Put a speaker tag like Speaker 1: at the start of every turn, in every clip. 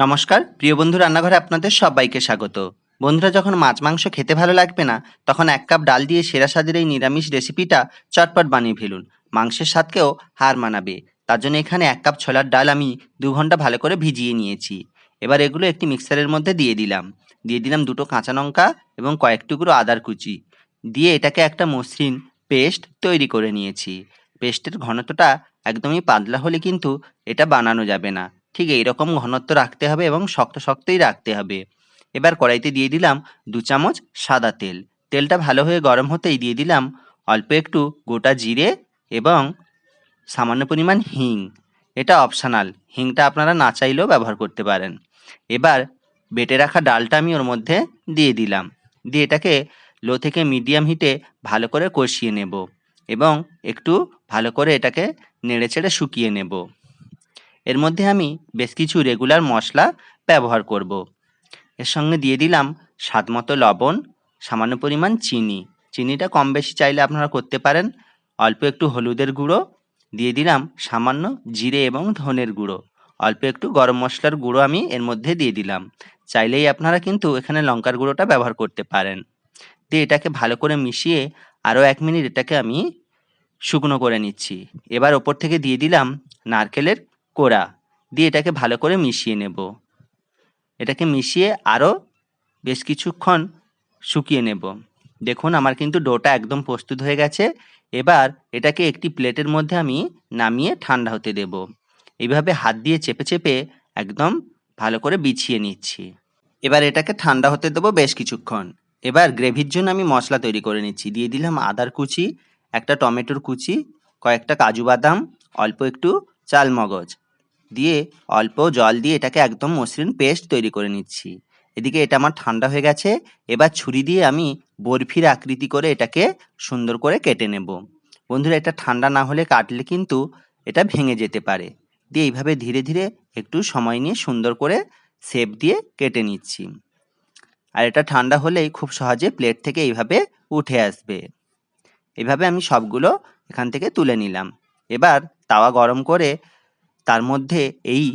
Speaker 1: নমস্কার, প্রিয় বন্ধু রান্নাঘরে আপনাদের সবাইকে স্বাগত। বন্ধুরা, যখন মাছ মাংস খেতে ভালো লাগবে না, তখন এক কাপ ডাল দিয়ে সেরা স্বাদের এই নিরামিষ রেসিপিটা চটপট বানিয়ে ফেলুন। মাংসের স্বাদকেও হার মানাবে। তার জন্য এখানে এক কাপ ছোলার ডাল আমি দু ঘণ্টা ভালো করে ভিজিয়ে নিয়েছি। এবার এগুলো একটি মিক্সারের মধ্যে দিয়ে দিলাম। দিয়ে দিলাম দুটো কাঁচা লঙ্কা এবং কয়েক টুকরো আদার কুচি। দিয়ে এটাকে একটা মসৃণ পেস্ট তৈরি করে নিয়েছি। পেস্টের ঘনত্বটা একদমই পাতলা হলে কিন্তু এটা বানানো যাবে না। ঠিক এইরকম ঘনত্ব রাখতে হবে এবং শক্ত শক্তই রাখতে হবে। এবার কড়াইতে দিয়ে দিলাম দু চামচ সাদা তেল। তেলটা ভালো হয়ে গরম হতেই দিয়ে দিলাম অল্প একটু গোটা জিরে এবং সামান্য পরিমাণ হিং। এটা অপশনাল হিংটা আপনারা না চাইলেও ব্যবহার করতে পারেন। এবার বেটে রাখা ডালটা আমি ওর মধ্যে দিয়ে দিলাম। দিয়ে এটাকে লো থেকে মিডিয়াম হিটে ভালো করে কষিয়ে নেব এবং একটু ভালো করে এটাকে নেড়ে চেড়ে শুকিয়ে নেব। এর মধ্যে আমি বেশ কিছু রেগুলার মশলা ব্যবহার করব। এর সঙ্গে দিয়ে দিলাম স্বাদ মতো লবণ, সামান্য পরিমাণ চিনি। চিনিটা কম বেশি চাইলে আপনারা করতে পারেন। অল্প একটু হলুদের গুঁড়ো, দিয়ে দিলাম সামান্য জিরে এবং ধনের গুঁড়ো। অল্প একটু গরম মশলার গুঁড়ো আমি এর মধ্যে দিয়ে দিলাম। চাইলেই আপনারা কিন্তু এখানে লঙ্কার গুঁড়োটা ব্যবহার করতে পারেন। দিয়ে এটাকে ভালো করে মিশিয়ে আরও এক মিনিট এটাকে আমি শুকনো করে নিচ্ছি। এবার ওপর থেকে দিয়ে দিলাম নারকেলের কোড়া দিয়ে এটাকে ভালো করে মিশিয়ে নেব। এটাকে মিশিয়ে আরও বেশ কিছুক্ষণ শুকিয়ে নেব। দেখুন, আমার কিন্তু ডোটা একদম প্রস্তুত হয়ে গেছে। এবার এটাকে একটি প্লেটের মধ্যে আমি নামিয়ে ঠান্ডা হতে দেব। এইভাবে হাত দিয়ে চেপে চেপে একদম ভালো করে বিছিয়ে নিচ্ছি। এবার এটাকে ঠান্ডা হতে দেবো বেশ কিছুক্ষণ। এবার গ্রেভির জন্য আমি মশলা তৈরি করে নিচ্ছি। দিয়ে দিলাম আদার কুচি, একটা টমেটোর কুচি, কয়েকটা কাজু বাদাম, অল্প একটু চাল মগজ দিয়ে অল্প জল দিয়ে এটাকে একদম মসৃণ পেস্ট তৈরি করে নিচ্ছি। এদিকে এটা আমার ঠান্ডা হয়ে গেছে, এবার ছুরি দিয়ে আমি বরফির আকৃতি করে এটাকে সুন্দর করে কেটে নেব। বন্ধুরা, এটা ঠান্ডা না হলে কাটলে কিন্তু এটা ভেঙে যেতে পারে। দিয়ে এইভাবে ধীরে ধীরে একটু সময় নিয়ে সুন্দর করে শেপ দিয়ে কেটে নিচ্ছি। আর এটা ঠান্ডা হলেই খুব সহজে প্লেট থেকে এইভাবে উঠে আসবে। এভাবে আমি সবগুলো এখান থেকে তুলে নিলাম। এবার তাওয়া গরম করে তার মধ্যে এই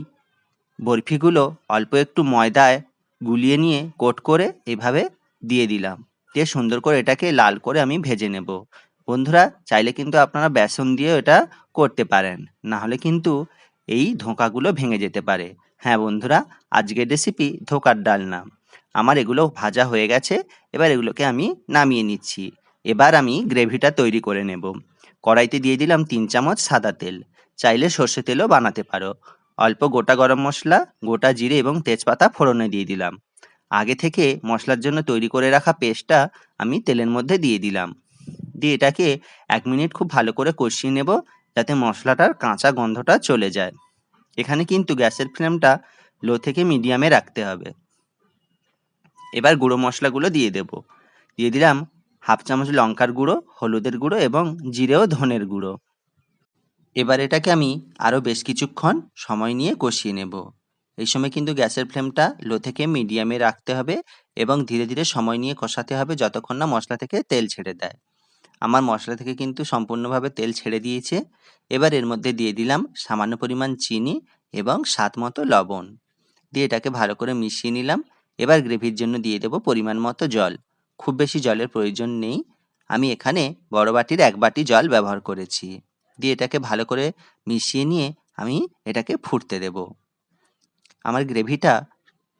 Speaker 1: বরফিগুলো অল্প একটু ময়দায় গুলিয়ে নিয়ে কোট করে এভাবে দিয়ে দিলাম। দিয়ে সুন্দর করে এটাকে লাল করে আমি ভেজে নেব। বন্ধুরা, চাইলে কিন্তু আপনারা বেসন দিয়েও এটা করতে পারেন। না হলে কিন্তু এই ধোঁকাগুলো ভেঙে যেতে পারে। হ্যাঁ বন্ধুরা, আজকের রেসিপি ধোকার ডালনা আমার এগুলো ভাজা হয়ে গেছে, এবার এগুলোকে আমি নামিয়ে নিচ্ছি। এবার আমি গ্রেভিটা তৈরি করে নেব। কড়াইতে দিয়ে দিলাম তিন চামচ সাদা তেল। চাইলে সর্ষে তেলও বানাতে পারো। অল্প গোটা গরম মশলা, গোটা জিরে এবং তেজপাতা ফোড়নে দিয়ে দিলাম। আগে থেকে মশলার জন্য তৈরি করে রাখা পেস্টটা আমি তেলের মধ্যে দিয়ে দিলাম। দিয়ে এটাকে এক মিনিট খুব ভালো করে কষিয়ে নেব যাতে মশলাটার কাঁচা গন্ধটা চলে যায়। এখানে কিন্তু গ্যাসের ফ্লেমটা লো থেকে মিডিয়ামে রাখতে হবে। এবার গুঁড়ো মশলাগুলো দিয়ে দেব। দিয়ে দিলাম হাফ চামচ লঙ্কার গুঁড়ো, হলুদের গুঁড়ো এবং জিরে ও ধনের গুঁড়ো। এবার এটাকে আমি আরও বেশ কিছুক্ষণ সময় নিয়ে কষিয়ে নেব। এই সময় কিন্তু গ্যাসের ফ্লেমটা লো থেকে মিডিয়ামে রাখতে হবে এবং ধীরে ধীরে সময় নিয়ে কষাতে হবে যতক্ষণ না মশলা থেকে তেল ছেড়ে দেয়। আমার মশলা থেকে কিন্তু সম্পূর্ণভাবে তেল ছেড়ে দিয়েছে। এবার এর মধ্যে দিয়ে দিলাম সামান্য পরিমাণ চিনি এবং স্বাদ মতো লবণ। দিয়ে এটাকে ভালো করে মিশিয়ে নিলাম। এবার গ্রেভির জন্য দিয়ে দেবো পরিমাণ মতো জল। খুব বেশি জলের প্রয়োজন নেই। আমি এখানে বড় বাটির এক বাটি জল ব্যবহার করেছি। দিয়ে এটাকে ভালো করে মিশিয়ে নিয়ে আমি এটাকে ফুটতে দেব। আমার গ্রেভিটা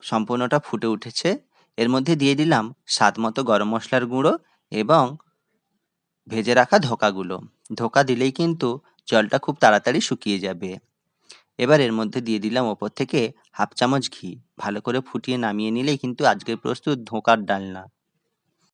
Speaker 1: সম্পূর্ণটা ফুটে উঠেছে। এর মধ্যে দিয়ে দিলাম স্বাদ মতো গরম মশলার গুঁড়ো এবং ভেজে রাখা ধোকাগুলো। ধোকা দিলেই কিন্তু জলটা খুব তাড়াতাড়ি শুকিয়ে যাবে। এবার এর মধ্যে দিয়ে দিলাম ওপর থেকে হাফ চামচ ঘি। ভালো করে ফুটিয়ে নামিয়ে নিলেই কিন্তু আজকের প্রস্তুত ধোকার ডালনা।